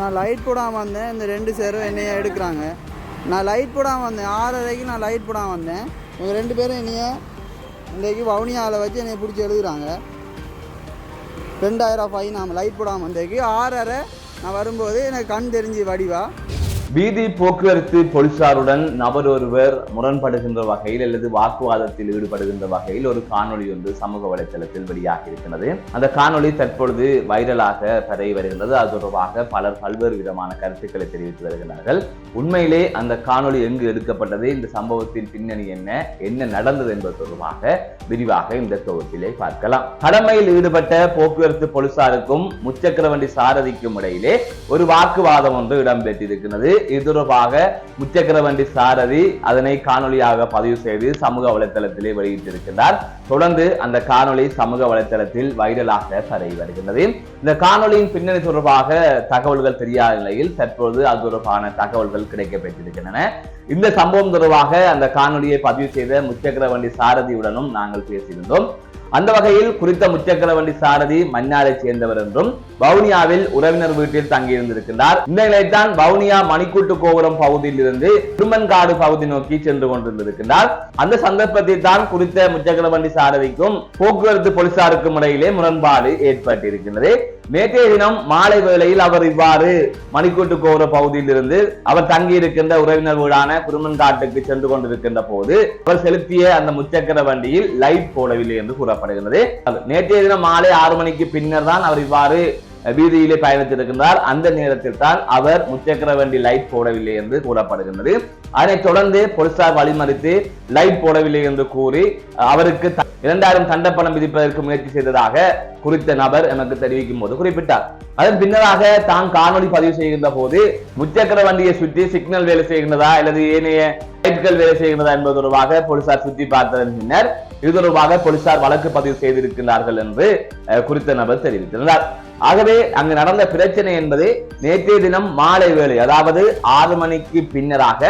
நான் லைட் போடாமல் வந்தேன். இந்த ரெண்டு சேரும் என்னைய எடுக்கிறாங்க. நான் லைட் போடாமல் வந்தேன். ஆறரைக்கு நான் லைட் போடாமல் வந்தேன். இவங்க ரெண்டு பேரும் என்னைய இன்றைக்கு வவுனியாவில் வச்சு என்னை பிடிச்சி எழுதுகிறாங்க ரெண்டாயிரம் ஃபைன் ஆமாம் லைட் போடாமல் வந்தேக்கு ஆறரை நான் வரும்போது எனக்கு கண் தெரிஞ்சு வடிவா. வீதி போக்குவரத்து போலீசாருடன் நபர் ஒருவர் முரண்படுகின்ற வகையில் அல்லது வாக்குவாதத்தில் ஈடுபடுகின்ற வகையில் ஒரு காணொளி ஒன்று சமூக வலைதளத்தில் வெளியாகி இருக்கிறது. அந்த காணொளி தற்பொழுது வைரலாக பரவி வருகின்றது. அது தொடர்பாக பலர் பல்வேறு விதமான கருத்துக்களை தெரிவித்து வருகிறார்கள். உண்மையிலே அந்த காணொளி எங்கு எடுக்கப்பட்டது? இந்த சம்பவத்தின் பின்னணி என்ன? என்ன நடந்தது என்பது தொடர்பாக விரிவாக இந்த தொகுப்பிலே பார்க்கலாம். கடமையில் ஈடுபட்ட போக்குவரத்து போலீசாருக்கும் முச்சக்கர வண்டி சாரதிக்கும் இடையிலே ஒரு வாக்குவாதம் ஒன்று இடம்பெற்றிருக்கிறது. இது தொடர்பாக முச்சக்கர வண்டி சாரதி அதனை காணொலியாக பதிவு செய்து சமூக வலைத்தளத்திலே வெளியிட்டிருக்கிறார் தொடர்ந்து அந்த காணொலி சமூக வலைத்தளத்தில் வைரலாக பரவி வருகின்றது. இந்த காணொலியின் பின்னணி தொடர்பாக தகவல்கள் தெரியாத நிலையில் தற்போது அது தொடர்பான தகவல்கள் கிடைக்கப்பெற்றிருக்கின்றன. இந்த சம்பவம் தொடர்பாக அந்த காணொலியை பதிவு செய்த முச்சக்கர வண்டி சாரதியுடனும் நாங்கள் பேசியிருந்தோம். அந்த வகையில் குறித்த முச்சக்கர வண்டி சாரதி மன்னாரை சேர்ந்தவர் என்றும் வவுனியாவில் உறவினர் வீட்டில் தங்கியிருந்திருக்கிறார் இந்த நிலைத்தான் வவுனியா மணிக்கூட்டு கோபுரம் பகுதியில் இருந்து திருமன்காடு பகுதி நோக்கி சென்று கொண்டிருந்திருக்கிறார் அந்த சந்தர்ப்பத்தில் தான் குறித்த முச்சக்கரவண்டி சாரதிக்கும் போக்குவரத்து போலீசாருக்கும் இடையிலே முரண்பாடு ஏற்பட்டிருக்கின்றது. நேற்றைய தினம் மாலை வேளையில் அவர் இவ்வாறு மணிக்கூட்டு கோபுர பகுதியிலிருந்து அவர் அவர் தங்கியிருக்கின்ற உறவினர் வீடான குருமன்காட்டுக்கு சென்று கொண்டிருக்கின்ற போது அவர் செலுத்திய அந்த முச்சக்கர வண்டியில் லைட் போடவில்லை என்று கூறப்படுகிறது நேற்றைய தினம் மாலை ஆறு மணிக்கு பின்னர் தான் அவர் இவ்வாறு வீதியிலே பயணித்திருக்கின்றார். அந்த நேரத்தில் தான் அவர் முச்சக்கர வண்டி லைட் போடவில்லை என்று கூறப்படுகின்றது. அதனைத் தொடர்ந்து போலீசார் வழிமறித்து லைட் போடவில்லை என்று கூறி அவருக்கு இரண்டாயிரம் இரண்டாயிரம் பணம் விதிப்பதற்கு முயற்சி செய்ததாக குறித்த நபர் எனக்கு தெரிவிக்கும் போது குறிப்பிட்டார். அதன் பின்னராக தான் காணொலி பதிவு செய்கின்ற போது முச்சக்கர வண்டியை சுற்றி சிக்னல் வேலை செய்கின்றதா அல்லது ஏனைய லைட்கள் வேலை செய்கின்றதா என்பது தொடர்பாக போலீசார் சுற்றி பார்த்ததன் பின்னர் இது தொடர்பாக போலீசார் வழக்கு பதிவு செய்திருக்கிறார்கள் என்று அஹ், குறித்த நபர் தெரிவித்திருந்தார். ஆகவே அங்கு நடந்த பிரச்சனை என்பது நேற்றைய தினம் மாலை வேலை அதாவது ஆறு மணிக்கு பின்னராக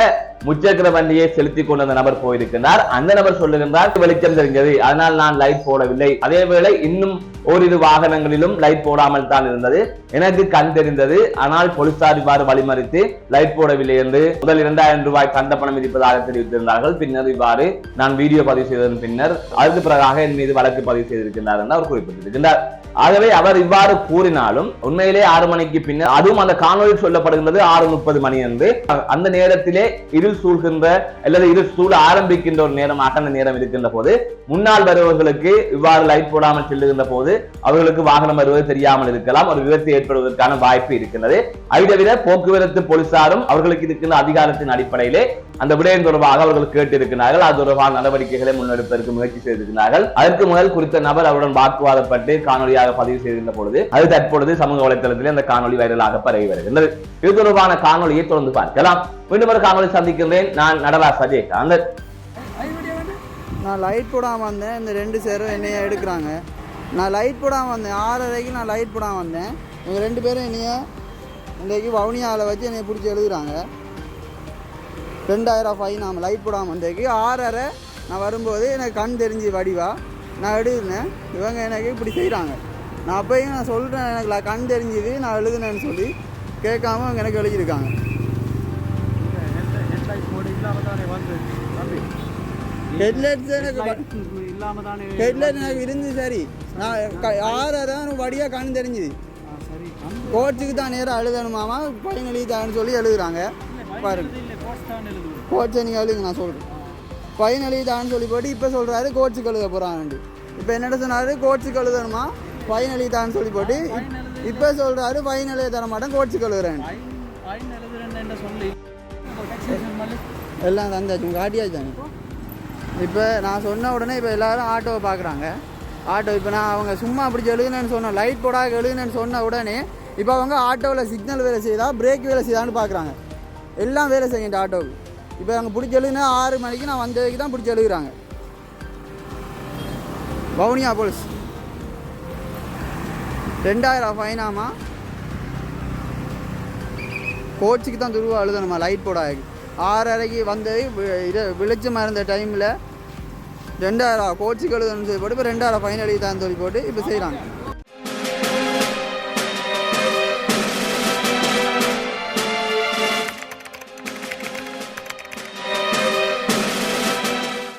முச்சக்கர வண்டியை செலுத்திக் கொண்ட அந்த நபர் போயிருக்கிறார் அந்த நபர் சொல்லுகின்றார் வெளிச்சம் தெரிஞ்சது அதனால் நான் லைட் போடவில்லை. அதேவேளை இன்னும் ஓரிரு வாகனங்களிலும் லைட் போடாமல் தான் இருந்தது. எனக்கு கண் தெரிந்தது. ஆனால் போலீசார் இவ்வாறு வழிமறித்து லைட் போடவில்லை என்று முதல் இரண்டாயிரம் ரூபாய் கண்ட பணம் விதிப்பதாக தெரிவித்திருந்தார்கள். பின்னர் இவ்வாறு நான் வீடியோ பதிவு செய்ததன் பின்னர் அதுக்கு பிறகாக என் மீது வழக்கு பதிவு செய்திருக்கிறார் என்று அவர் குறிப்பிட்டிருக்கின்றார். ஆகவே அவர் இவ்வாறு கூறினாலும் உண்மையிலே ஆறு மணிக்கு பின்னர் அதுவும் அந்த காணொலி சொல்லப்படுகின்றது ஆறு முப்பது மணி என்று. அந்த நேரத்திலே இரு இருள் சூழ்கின்ற அல்லது இருள் சூழ ஆரம்பிக்கின்ற ஒரு நேரமாக அந்த நேரம் இருக்கின்ற போது முன்னால் வருபவர்களுக்கு இவ்வாறு லைட் போடாமல் செல்லுகின்ற போது அவர்களுக்கு வாகனம் வருவது தெரியாமல் இருக்கலாம் ஒரு விபத்து ஏற்படுவதற்கான வாய்ப்பு இருக்கின்றது. அதை தவிர போக்குவரத்து போலீசாரும் அவர்களுக்கு இருக்கின்ற அதிகாரத்தின் அடிப்படையிலே அந்த விடயம் தொடர்பாக அவர்கள் கேட்டிருக்கிறார்கள். அது தொடர்பான நடவடிக்கைகளை முன்னெடுப்பதற்கு முயற்சி செய்திருக்கிறார்கள். அதற்கு முதல் குறித்த நபர் அவருடன் வாக்குவாதப்பட்டு காணொலியாக பதிவு செய்திருந்த பொழுது அது தற்பொழுது சமூக வலைதளத்தில் அந்த காணொலி வைரலாக பரவி வருகின்றது. இது தொடர்பான காணொலியை தொடர்ந்து பார்க்கலாம். மீண்டும் ஒரு காணொலி சந்திக்க சந்திக்கின்றேன் நான் நடராஜ் அந்த நான் லைட் போடாமல் வந்தேன். இந்த ரெண்டு சேரும் என்னைய எடுக்கிறாங்க. நான் லைட் போடாமல் வந்தேன். ஆறரைக்கு நான் லைட் போடாமல் வந்தேன். இவங்க ரெண்டு பேரும் என்னைய இன்றைக்கு வவுனியாவில் வச்சு என்னை பிடிச்சி எழுதுகிறாங்க ரெண்டாயிரம் ஃபைன் நான் லைட் போடாமல் வந்ததுக்கு ஆறரை நான் வரும்போது எனக்கு கண் தெரிஞ்சு வடிவா. நான் எழுதுனேன். இவங்க எனக்கு இப்படி செய்கிறாங்க நான் அப்பயும் நான் சொல்கிறேன் எனக்கு கண் தெரிஞ்சுது நான் எழுதுனேன்னு சொல்லி கேட்காம அவங்க எனக்கு எழுதியிருக்காங்க. இல்லாம தானே ஹெட்லைட் எனக்கு இருந்து சரி. நான் ஆறரை எனக்கு வடியாக கண் தெரிஞ்சுது. கோச்சுக்கு தான் நேராக எழுதணுமாமா பையன் எழுதிட்டான்னு சொல்லி எழுதுறாங்க பாருங்க. தான் கோச்சை நீங்கள் எழுதுங்க நான் சொல்கிறேன் பையன் எழுதிட்டான்னு சொல்லி போட்டு இப்போ சொல்கிறாரு கோச்சுக்கு எழுத போகிறான்னு இப்போ என்னடா சொன்னாரு கோச்சுக்கு எழுதணுமா பையன் எழுதிட்டான்னு சொல்லி போட்டு இப்போ சொல்கிறாரு பையன் எழுத தர மாட்டேன் கோச்சுக்கு எழுதுறேன் எல்லாம் தந்தாச்சு உங்கள் காட்டியாச்சு தானே இப்போ நான் சொன்ன உடனே இப்போ எல்லாரும் ஆட்டோவை பார்க்குறாங்க ஆட்டோ இப்போ நான் அவங்க சும்மா அப்படி எழுதுனேன்னு சொன்னேன். லைட் போடாக எழுதுனேன்னு சொன்ன உடனே இப்போ அவங்க ஆட்டோவில் சிக்னல் வேலை செய்யுதா? பிரேக் வேலை செய்யுதான்னு பார்க்குறாங்க எல்லாம் வேலை செய்யுங்க இந்த ஆட்டோவுக்கு. இப்போ அவங்க பிடிச்சி எழுதுனா ஆறு மணிக்கு நான் வந்ததுக்கு தான் பிடிச்சி எழுதுறாங்க. வவுனியா போலீஸ். ரெண்டாயிரம் ஃபைனாமா கோச்சுக்கு தான் துருவா எழுதணுமா லைட் போடாது ஆறரைக்கு வந்து இது வெளிச்சமாக இருந்த டைமில் ரெண்டாயிரம் கோச்சுக்கு எழுதணும்னு சொல்லி போட்டு இப்போ ரெண்டாயிரம் ஃபைன் எழுதிட்டான்னு சொல்லி போட்டு இப்போ செய்கிறாங்க